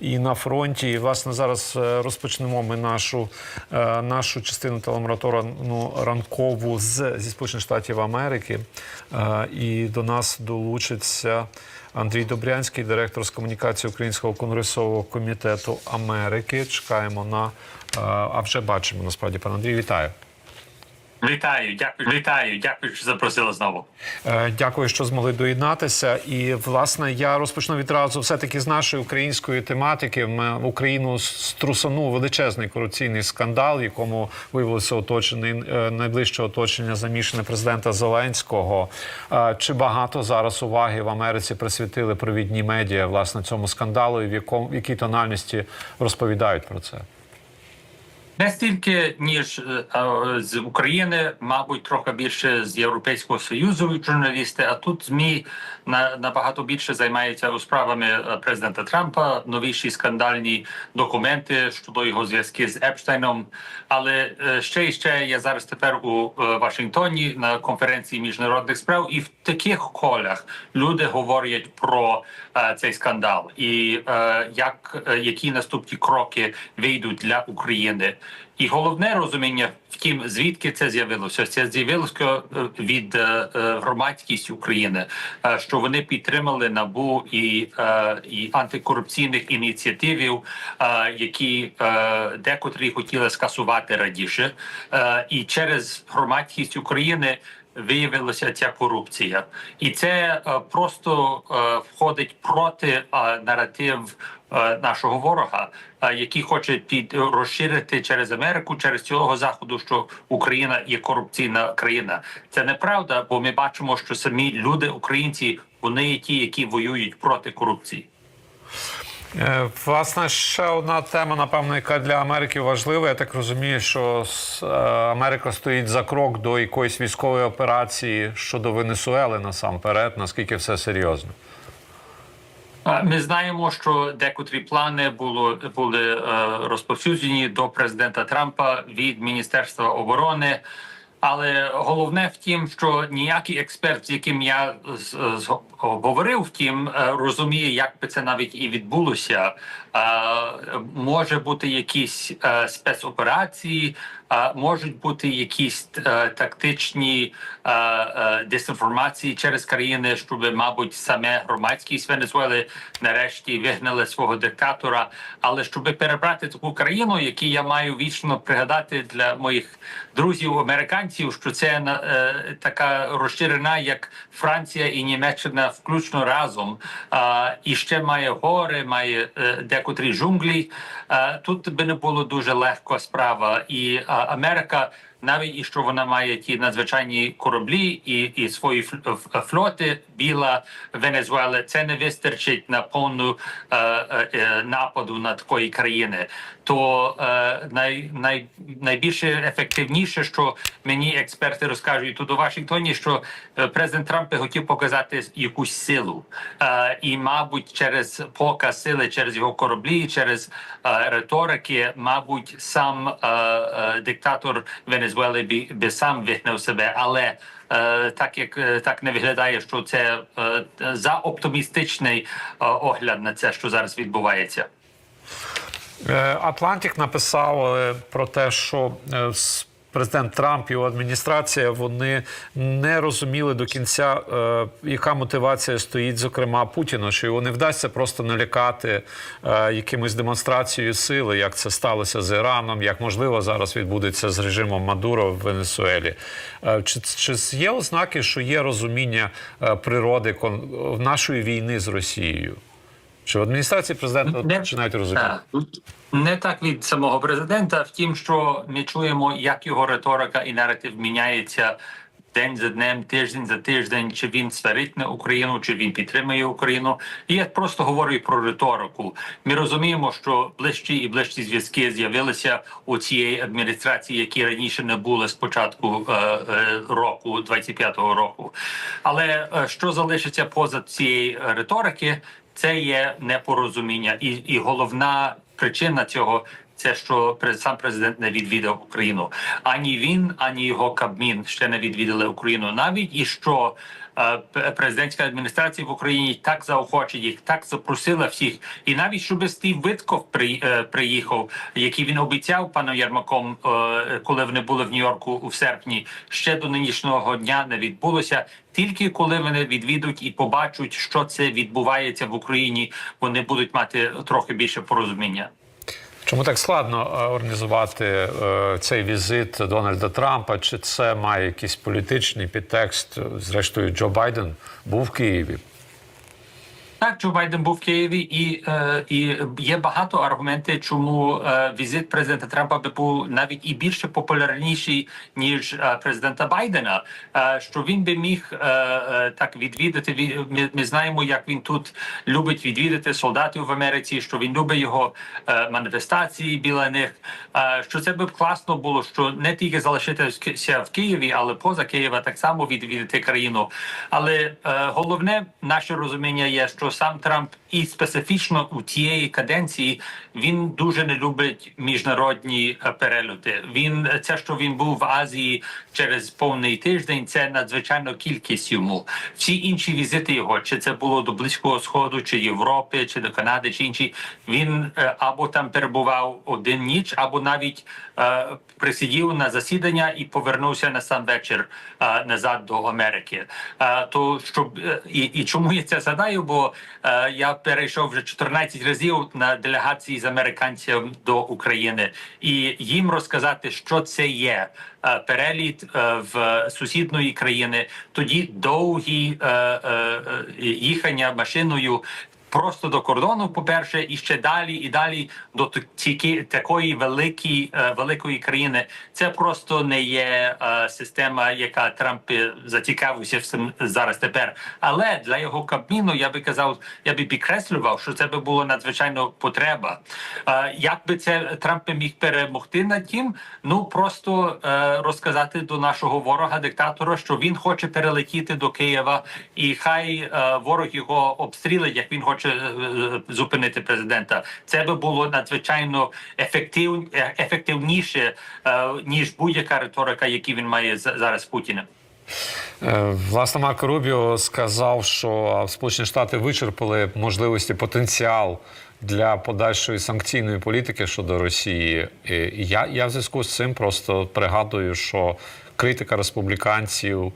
і на фронті. І власне зараз е, розпочнемо ми нашу, е, нашу частину телемаратону ранкову з зі Сполучених Штатів Америки. Е, І до нас долучиться. Андрій Добрянський, директор з комунікації Українського конгресового комітету Америки. Чекаємо на а вже бачимо насправді. Пан Андрій, вітаю. Вітаю, дякую, вітаю, дякую, що запросили знову. Е, Дякую, що змогли доєднатися. І власне я розпочну відразу все таки з нашої української тематики. Ми Україну струсанув величезний корупційний скандал, в якому виявилося оточений е, найближче оточення замішане президента Зеленського. Е, Чи багато зараз уваги в Америці присвятили провідні медіа власне цьому скандалу, і в якому в якій тональності розповідають про це? Не стільки ніж е, з України, мабуть, трохи більше з Європейського союзу журналісти. А тут змі на набагато більше займаються справами е, президента Трампа, новіші скандальні документи щодо його зв'язки з Епштейном. Але е, ще і ще я зараз тепер у Вашингтоні на конференції міжнародних справ, і в таких колях люди говорять про цей скандал і як які наступні кроки вийдуть для України. І головне розуміння, втім, звідки це з'явилося? Це з'явилося е, від е, е, України, е, що вони підтримали набу і, і антикорупційних ініціативів, які декотрі хотіли скасувати раніше, Е, і через громадськість України. Виявилася ця корупція, і це е, просто е, входить проти е, наратив нашого ворога, е, який хоче під розширити через Америку, через цього заходу, що Україна є корупційна країна. Це неправда, бо ми бачимо, що самі люди, українці, вони є ті, які воюють проти корупції. Е, Власне, ще одна тема, напевно, яка для Америки важлива. Я так розумію, що е, Америка стоїть за крок до якоїсь військової операції щодо Венесуели насамперед. Наскільки все серйозно? Ми знаємо, що декотрі плани було були е, розповсюджені до президента Трампа від Міністерства оборони. Але головне в тім, що ніякий експерт, з яким я говорив, втім е, розуміє, як би це навіть і відбулося. Може бути якісь е, спецоперації, можуть бути якісь е, тактичні е, дезінформації через країни, щоб, мабуть, саме громадськість Венесуели нарешті вигнали свого диктатора. Але щоб перебрати таку країну, яку я маю вічно пригадати для моїх друзів американців, що це така розширена, як Франція і Німеччина, включно разом, і ще має гори, має е, декотрі джунглі. Е, тут би не було дуже легко справа, і Америка. Навіть і що вона має ті надзвичайні кораблі і, і свої фл- флоти біла Венесуели, це не вистачить на повну е, е, нападу на такої країни. То е, най, най, найбільше ефективніше, що мені експерти розкажуть тут у Вашингтоні, що е, президент Трамп хотів показати якусь силу, е, і, мабуть, через показ сили, через його кораблі, через е, риторики, мабуть, сам е, е, диктатор Венесуели би, би сам вигнав себе, але так як так не виглядає, що це за оптимістичний огляд на це, що зараз відбувається. Атлантик написав про те, що е, президент Трамп і його адміністрація вони не розуміли до кінця, е, яка мотивація стоїть, зокрема Путіна, що його не вдасться просто налякати е, якимось демонстрацією сили, як це сталося з Іраном, як можливо зараз відбудеться з режимом Мадуро в Венесуелі. Е, Чи, чи є ознаки, що є розуміння е, природи кон- нашої війни з Росією? Чи в адміністрації президента Не- починають розуміти? Так. Не так від самого президента, втім, що ми чуємо, як його риторика і наратив міняється день за днем, тиждень за тиждень, чи він сварить на Україну, чи він підтримує Україну. І я просто говорю про риторику. Ми розуміємо, що ближчі і ближчі зв'язки з'явилися у цієї адміністрації, які раніше не були з початку е, е, року, 25-го року. Але е, що залишиться поза цієї риторики? Це є непорозуміння, і, і головна причина цього це що сам президент не відвідав Україну. Ані він, ані його Кабмін ще не відвідали Україну. Навіть і що президентська адміністрація в Україні так заохочить їх, так запросила всіх, і навіть щоб Стів Витков при, е, приїхав, який він обіцяв паном Ярмаком, е, коли вони були в Нью-Йорку у серпні, ще до нинішнього дня не відбулося. Тільки коли вони відвідуть і побачать, що це відбувається в Україні, вони будуть мати трохи більше порозуміння. Чому так складно е, організувати е, цей візит Дональда Трампа? Чи це має якийсь політичний підтекст? Зрештою, Джо Байден був в Києві. Так, Джо Байден був в Києві, і, е, і є багато аргументів, чому е, візит президента Трампа би був навіть і більше популярніший ніж е, президента Байдена. Е, що він би міг е, е, так відвідати. Ві- Ми, ми знаємо, як він тут любить відвідати солдатів в Америці, що він любить його е, маніфестації біля них. Е, що це би класно було, що не тільки залишитися в Києві, але поза Києва так само відвідати країну. Але е, головне наше розуміння є, що сам Трамп і специфічно у тієї каденції він дуже не любить міжнародні е, перельоти. Він це, що він був в Азії через повний тиждень, це надзвичайно кількість йому. Всі інші візити його, чи це було до близького сходу, чи Європи, чи до Канади, чи інші. Він е, або там перебував один ніч, або навіть е, присидів на засідання і повернувся на сам вечір е, назад до Америки. Е, то щоб е, і, і чому я це згадаю? Бо е, я перейшов вже 14 разів на делегації з американців до України і їм розказати, що це є. е, Переліт е, в сусідної країни, тоді довгі е, е, е, їхання машиною просто до кордону, по-перше, і ще далі, і далі до тільки такої великої, е, великої країни. Це просто не є е, система, яка Трамп е, зацікавився всім зараз тепер. Але для його кабміну я би казав, я би підкреслював, що це би було надзвичайно потреба. Як би це Трамп міг перемогти над тим? Ну просто розказати до нашого ворога, диктатора, що він хоче перелетіти до Києва, і хай ворог його обстрілить, як він хоче е, е, зупинити президента. Це би було надзвичайно ефектив, е, ефективніше ніж будь-яка риторика, яку він має зараз з Путіним. Власне, Марко Рубіо сказав, що Сполучені Штати вичерпали можливості потенціал для подальшої санкційної політики щодо Росії. І я, я в зв'язку з цим просто пригадую, що критика республіканців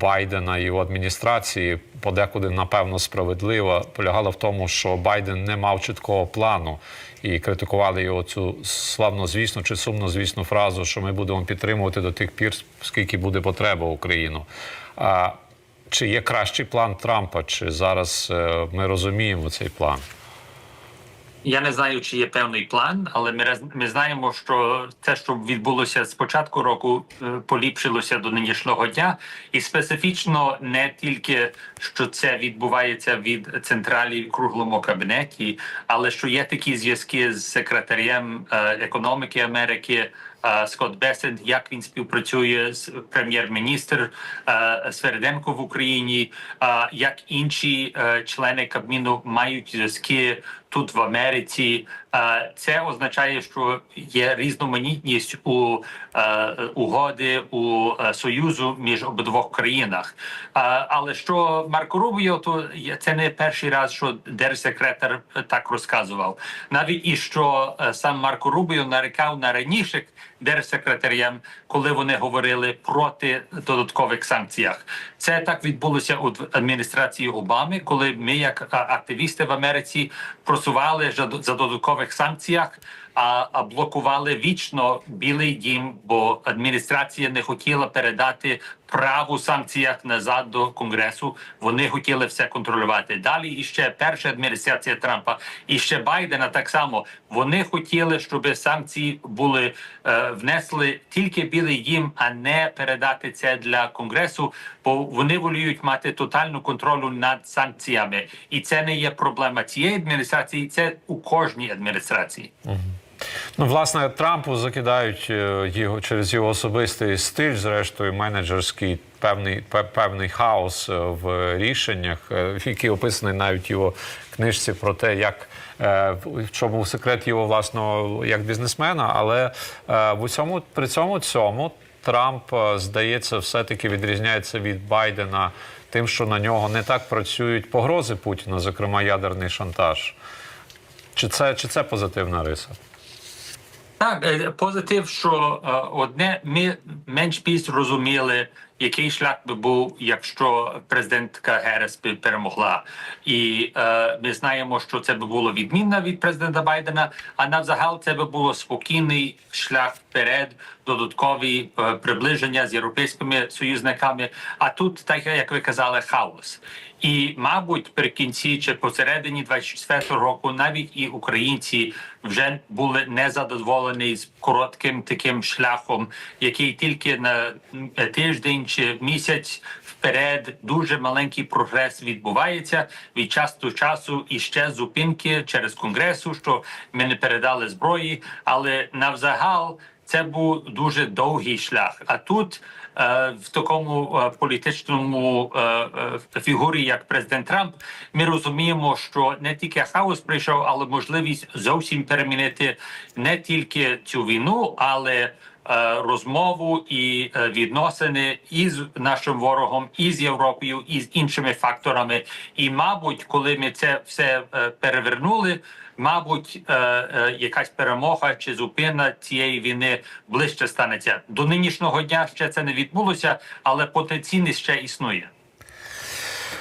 Байдена і його адміністрації подекуди напевно справедлива полягала в тому, що Байден не мав чіткого плану і критикували його цю славнозвісну чи сумнозвісну фразу, що ми будемо підтримувати до тих пір, скільки буде потреба Україну. А чи є кращий план Трампа, чи зараз е, ми розуміємо цей план? Я не знаю, чи є певний план, але ми, ми знаємо, що те, що відбулося з початку року, е, поліпшилося до нинішнього дня, і специфічно не тільки що це відбувається від централі в круглому кабінеті, але що є такі зв'язки з секретарем е, економіки Америки. Скотт Бесед, як він співпрацює з прем'єр-міністр е, Свериденко в Україні, як інші е, члени Кабміну мають зв'язки тут в Америці. Це означає, що є різноманітність у е, угоди у союзу між обидвох країнах. Але що Марко Рубіо, то це не перший раз, що держсекретар так розказував. Навіть і що сам Марко Рубіо нарікав на раніше держсекретарям, коли вони говорили проти додаткових санкціях. Це так відбулося у адміністрації Обами, коли ми, як активісти в Америці, просували за додаткових санкціях, а, блокували вічно Білий Дім, бо адміністрація не хотіла передати право санкціях назад до конгресу. Вони хотіли все контролювати. Далі і ще перша адміністрація Трампа і ще Байдена так само. Вони хотіли, щоб санкції були е, внесли тільки Білий Дім, а не передати це для конгресу, бо вони воліють мати тотальну контролю над санкціями, і це не є проблема цієї адміністрації, це у кожній адміністрації. Ну, власне, Трампу закидають е, його через його особистий стиль, зрештою, менеджерський певний певний хаос е, в рішеннях, е, який описаний навіть його книжці про те, як в чому секрет його власного як бізнесмена. Але в усьому при цьому цьому Трамп, здається, все-таки відрізняється від Байдена тим, що на нього не так працюють погрози Путіна, зокрема ядерний шантаж. Чи це, чи це позитивна риса? Так, е, позитив, що е, одне ми менш більш розуміли, який шлях би був, якщо президентка Герес би перемогла. І е, ми знаємо, що це би було відмінно від президента Байдена. А навзагал це би було спокійний шлях вперед, додаткові е, приближення з європейськими союзниками. А тут, так як ви казали, хаос. І, мабуть, при кінці чи посередині 24 року навіть і українці вже були незадоволені з коротким таким шляхом, який тільки на тиждень чи місяць вперед дуже маленький прогрес відбувається від часу до часу і ще зупинки через конгресу, що ми не передали зброї, але навзагал це був дуже довгий шлях. А тут в такому е, політичному е, е, фігурі, як президент Трамп, ми розуміємо, що не тільки хаос прийшов, але можливість зовсім перемінити не тільки цю війну, але е, розмову і е, відносини із нашим ворогом, і з Європою, і з іншими факторами. І, мабуть, коли ми це все е, перевернули. Мабуть, е, е, якась перемога чи зупина цієї війни ближче станеться. До нинішнього дня ще це не відбулося, але потенційність ще існує.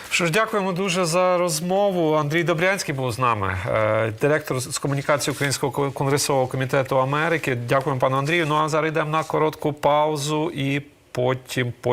Що ж, дякуємо дуже за розмову. Андрій Добрянський був з нами, е, директор з комунікації Українського конгресового комітету Америки. Дякуємо, пану Андрію. Ну а зараз йдемо на коротку паузу і потім.